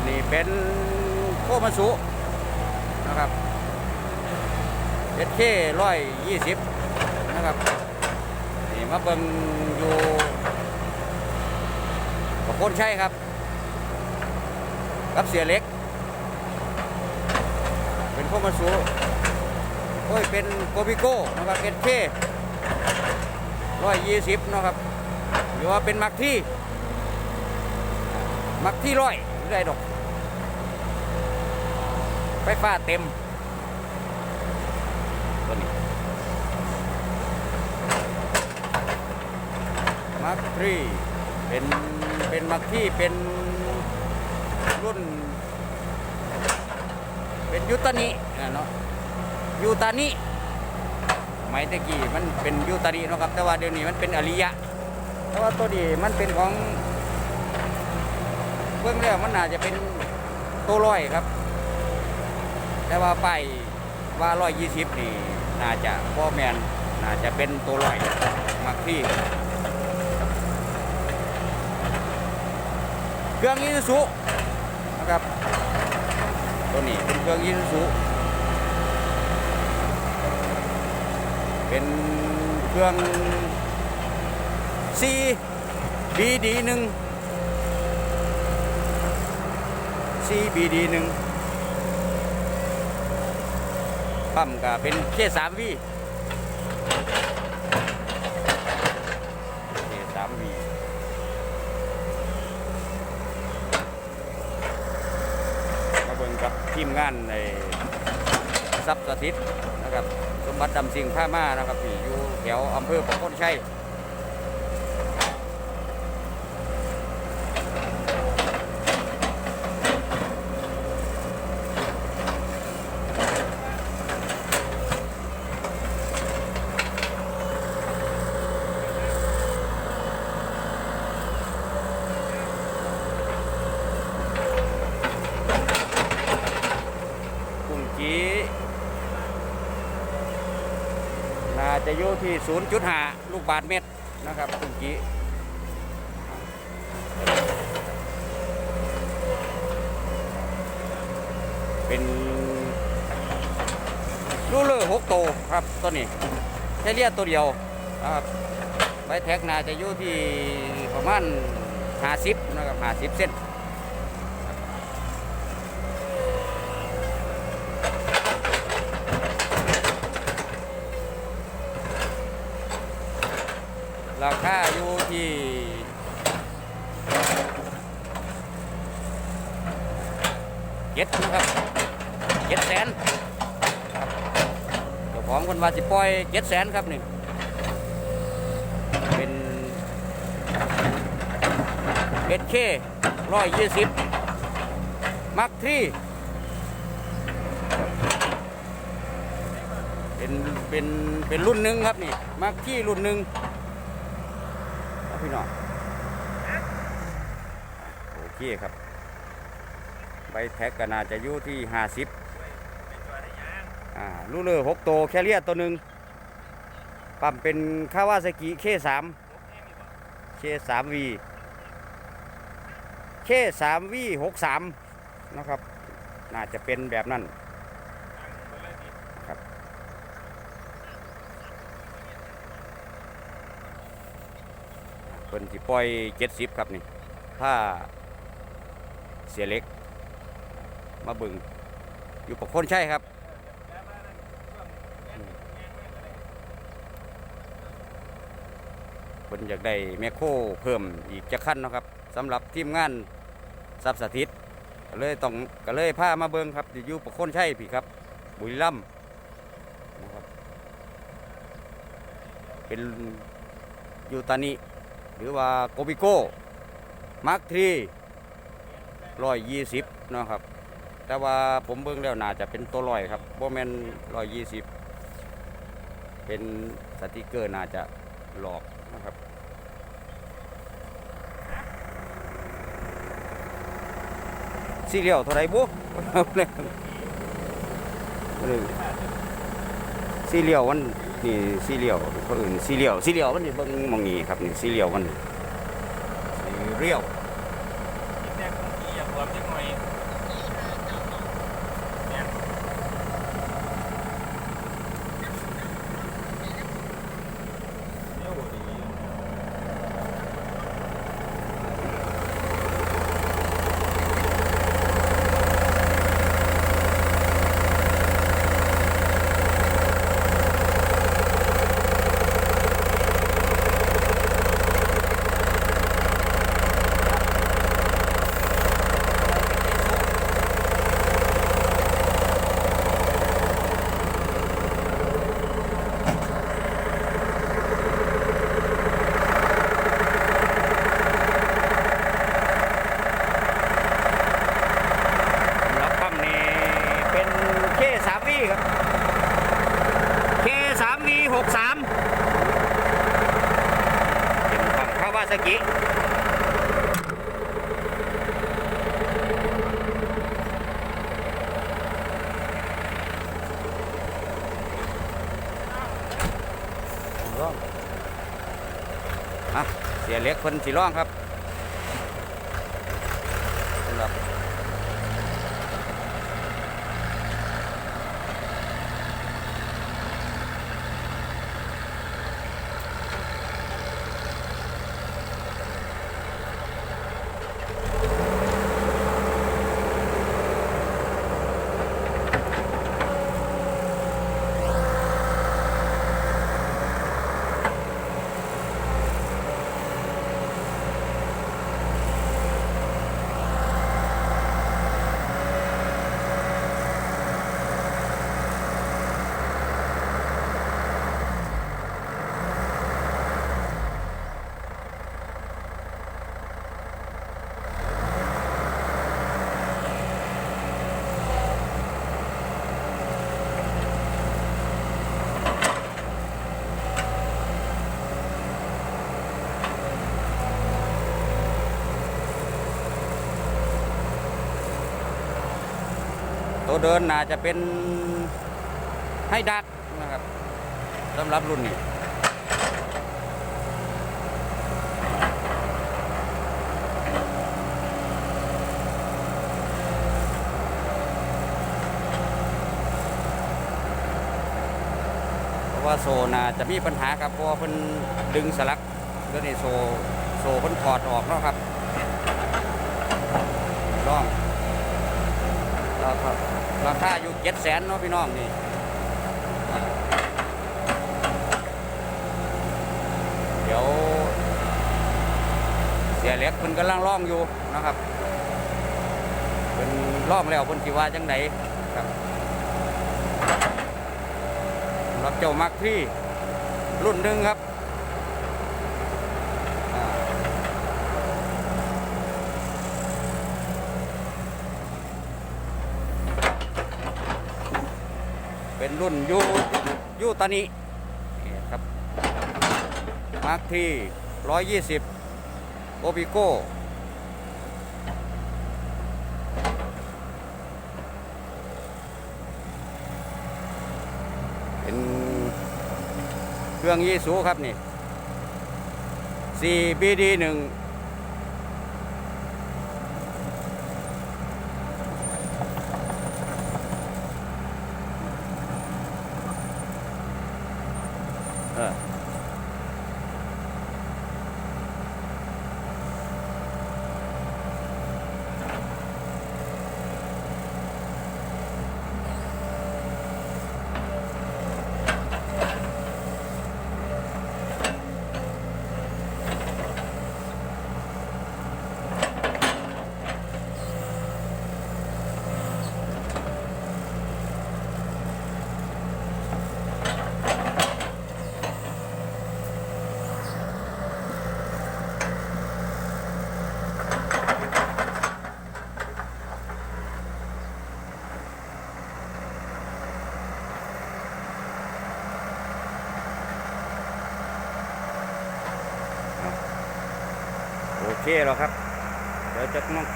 นนี้เป็นโคมาสุนะครับเอสเคร้อยยี่สิบนะครับนี่มาเบิ่งอยู่กับคนใช่ครับ กับเสียเล็ก เป็นโคมาสุโอ้ยเป็นโกบิโก้นะครับเอสเคร้อยยี่สิบนะครับหรือว่าเป็นมักที่ มักที่ร้อย ไม่ได้ดอก ไฟฟ้าเต็มตัวนี้มักที่เป็นเป็นมักที่เป็นรุ่น เป็นยูตานิอ่เนาะยูตานิสมัยตะกี้มันเป็นยูตานิเนาะครับ แต่ว่าเดี๋ยวนี้มันเป็นอริยะแต่ว่าตัวนี้มันเป็นของ เบื้องแล้วมันน่าจะเป็นตัวร้อยครับ แต่ว่าป้ายว่าร้อยยี่สิบนี่น่าจะพ่อแมนน่าจะเป็นตัวร้อยมักที่เครื่องยีสุนะครับตัวนี้เป็นเครื่องยีสุเป็นเครื่อง C BD หนึ่ง CBD หนึ่งปั๊มก็เป็นเคสามวีเคสามวีมาเบิ่งกับทีมงานในซับสถิตนะครับ สมบัติดำสิงผ้ามานะครับที่อยู่แถวอำเภอประโคนชัย กุ้งจีน่า จะอยู่ที่ 0.5 ลูกบาทเมตรนะครับกุ้งจีเป็นลูเลอร์หกโตครับตัวนี้แค่เรียกตัวเดียวนะครับใบแท็กนาจะอยู่ที่ประมาณ 50 นะครับ 50 เส้น ราคาอยู่ที่เจ็ดครับเจ็ดแสนเจ้าของคนว่าสิปล่อยเจ็ดแสนครับนี่เป็นเอสเคร้อยยี่สิบมักทรีเป็นเป็นเป็นรุ่นหนึ่งครับนี่มักที่รุ่นหนึ่ง พี่น้องโอเคครับ ใบแท็กก็น่าจะอยู่ที่ห้าสิบอ่าลูเลอร์หกโตวแคเรียตัวหนึ่งปั๊มเป็นคาวาซากิเคสามเคสามวีเคสามวีหกสามนะครับ น่าจะเป็นแบบนั้น เพิ่นสิปล่อยเจ็ดสิบครับนี่ถ้าเสียเล็ก มาเบึงอยู่ปกคนใช่ครับเพิ่นอยากได้แมคโครเพิ่มอีกจะขั้นเนาะครับสำหรับทีมงานซับสถิตก็เลยต้องก็เลยพามาเบิงครับอยู่ปกคนใช่พี่ครับ บุรีรัมย์นะครับเป็นอยู่ตอนนี้ หรือว่าโกบิโก้มาร์คทรีร้อยยี่สิบนะครับ แต่ว่าผมเบิ่งแล้วน่าจะเป็นตัวร้อยครับโบแมนร้อยยี่สิบเป็นสติกเกอร์น่าจะหลอกนะครับสีเหลียวเท่าไรบุ๊สีเหลียวมัน นี่สีเหลียวคนอื่นสีเหลียวสีเหลียวมันนี่เบิ่งมองนี้ครับนี่สีเหลียวมันสีเหลียว รี่ครับ K3V63 เป็นของคาวาซากิเสียเล็กคนสีร่องครับ เดินน่าจะเป็นให้ดักนะครับสำหรับรุ่นนี้เพราะว่าโซน่าจะมีปัญหาครับเพราะว่าเพิ่นดึงสลักเดี๋ยวนี้โซโซเพิ่นถอดออกเนาะครับน้องราคา ราคาอยู่เจ็ดแสนเนาะพี่น้องนี่เดี๋ยว เสียเล็กเพิ่นกำลังล่องอยู่นะครับเพิ่นล่องแล้วเพิ่นสิว่าจังไดครับรับเจ้ามักพี่รุ่นหนึ่งครับ เป็นรุ่นยูยูตานินี่ครับมาร์คที่ร้อยยี่สิบโอปิโก้เป็นเครื่องยี่สูครับนี่ 4BD เคแล้วครับ เดี๋ยวจะน้อง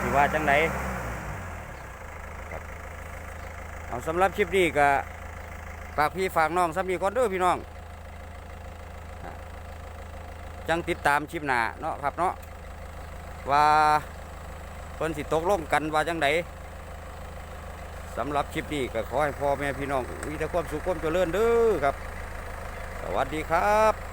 สิว่าจังไดครับเอาสำหรับคลิปนี้ก็ฝากพี่ฝากน้องสำนีก่อนเด้อพี่น้อง จังติดตามคลิปหน้าเนาะครับเนาะว่าเพิ่นสิตกลงกันว่าจังไดสำหรับคลิปนี้ก็ขอให้พ่อแม่พี่น้องมีแต่ความสุขความเจริญเด้อครับ สวัสดีครับ